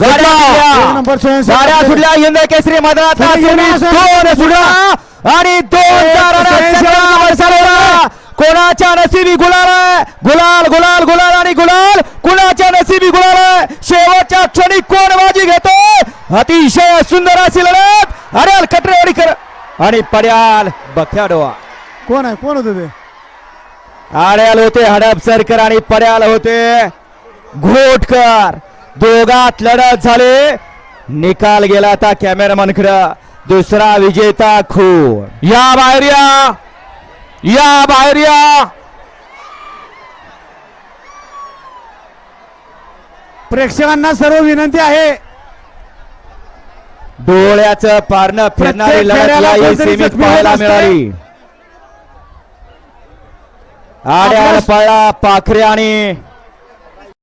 Number गाड्या. सुटल्या हिंद केसरी मैदानात सुटली दोन सुटल्या आणि दोन. कोणाच्या नशिबी गुलाल आहे? गुलाल गुलाल गुलाल आणि गुलाल. कुणाच्या नशिबी गुलाल आहे? शेवटच्या क्षणी कोण बाजी घेतो? अतिशय सुंदर अशी लढत. अरे कटरेवाडीकर. आणि पड्याल बख्याडोआ. कोण आहे? कोण होतं ते? आड्याल होते हडपसरकर आणि पड्याल होते घोटकर. दोघात लढत झाले. निकाल गेला आता कॅमेरामॅनकडे दुसरा विजेता खून या बाहेर या. या बाहेर या. प्रेक्षकांना सर्व विनंती आहे. डोळ्याचं पारणं फिरणारी लढत सेमीत पाहायला. मिळाली. आड्याल आपल्या- पळा पाखरे आणि